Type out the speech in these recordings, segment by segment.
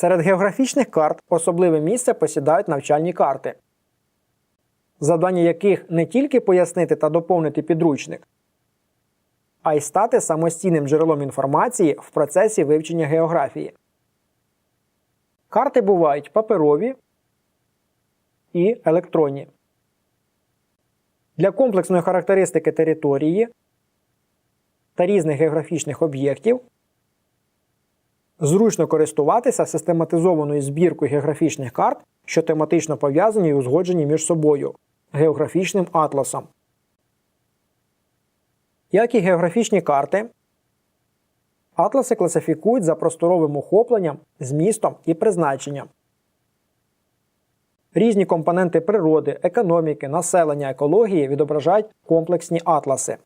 Серед географічних карт особливе місце посідають навчальні карти, завдання яких не тільки пояснити та доповнити підручник, а й стати самостійним джерелом інформації в процесі вивчення географії. Карти бувають паперові і електронні. Для комплексної характеристики території та різних географічних об'єктів зручно користуватися систематизованою збіркою географічних карт, що тематично пов'язані і узгоджені між собою географічним атласом. Як і географічні карти, атласи класифікують за просторовим охопленням, змістом і призначенням. Різні компоненти природи, економіки, населення, екології відображають комплексні атласи.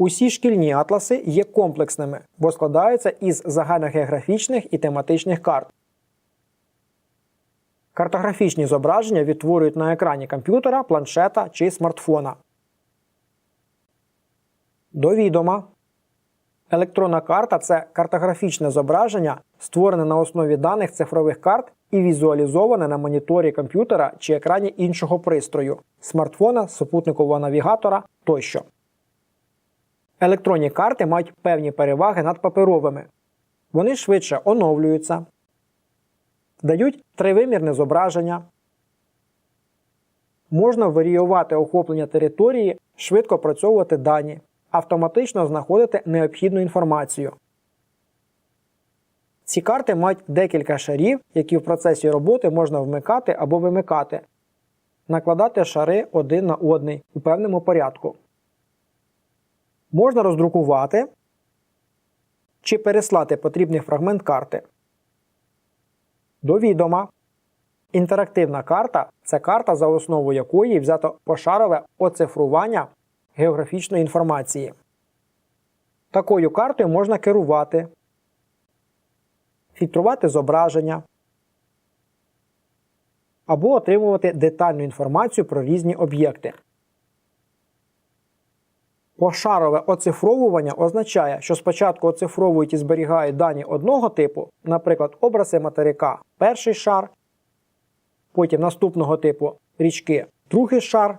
Усі шкільні атласи є комплексними, бо складаються із загальногеографічних і тематичних карт. Картографічні зображення відтворюють на екрані комп'ютера, планшета чи смартфона. До відома. Електронна карта це картографічне зображення, створене на основі даних цифрових карт і візуалізоване на моніторі комп'ютера чи екрані іншого пристрою смартфона, супутникового навігатора тощо. Електронні карти мають певні переваги над паперовими. Вони швидше оновлюються, дають тривимірне зображення. Можна варіювати охоплення території, швидко опрацьовувати дані, автоматично знаходити необхідну інформацію. Ці карти мають декілька шарів, які в процесі роботи можна вмикати або вимикати, накладати шари один на одний у певному порядку. Можна роздрукувати чи переслати потрібний фрагмент карти. До відома. Інтерактивна карта це карта, за основу якої взято пошарове оцифрування географічної інформації. Такою картою можна керувати, фільтрувати зображення або отримувати детальну інформацію про різні об'єкти. Пошарове оцифровування означає, що спочатку оцифровують і зберігають дані одного типу, наприклад, образи материка перший шар, потім наступного типу річки другий шар,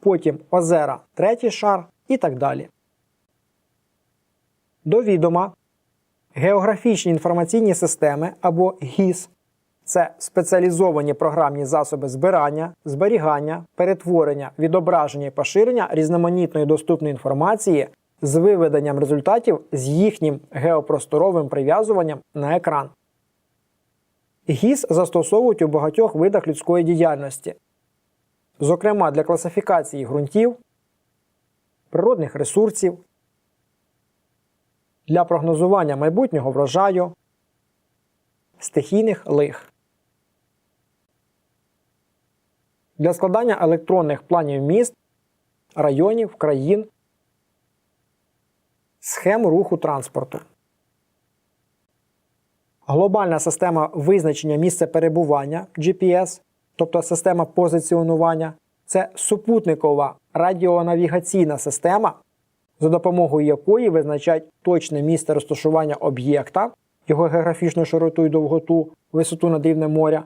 потім озера третій шар і так далі. До відома географічні інформаційні системи або ГІС це спеціалізовані програмні засоби збирання, зберігання, перетворення, відображення і поширення різноманітної доступної інформації з виведенням результатів з їхнім геопросторовим прив'язуванням на екран. ГІС застосовують у багатьох видах людської діяльності, зокрема для класифікації ґрунтів, природних ресурсів, для прогнозування майбутнього врожаю, стихійних лих. Для складання електронних планів міст, районів, країн, схем руху транспорту. Глобальна система визначення місця перебування GPS, тобто система позиціонування, це супутникова радіонавігаційна система, за допомогою якої визначають точне місце розташування об'єкта, його географічну широту і довготу, висоту над рівнем моря,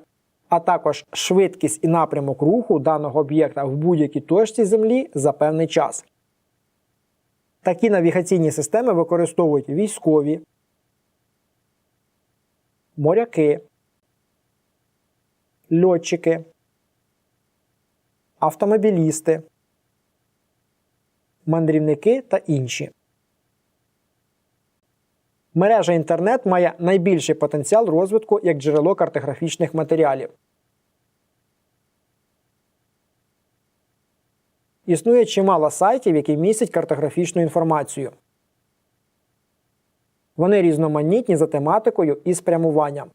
а також швидкість і напрямок руху даного об'єкта в будь-якій точці Землі за певний час. Такі навігаційні системи використовують військові, моряки, льотчики, автомобілісти, мандрівники та інші. Мережа інтернет має найбільший потенціал розвитку як джерело картографічних матеріалів. Існує чимало сайтів, які містять картографічну інформацію. Вони різноманітні за тематикою і спрямуванням.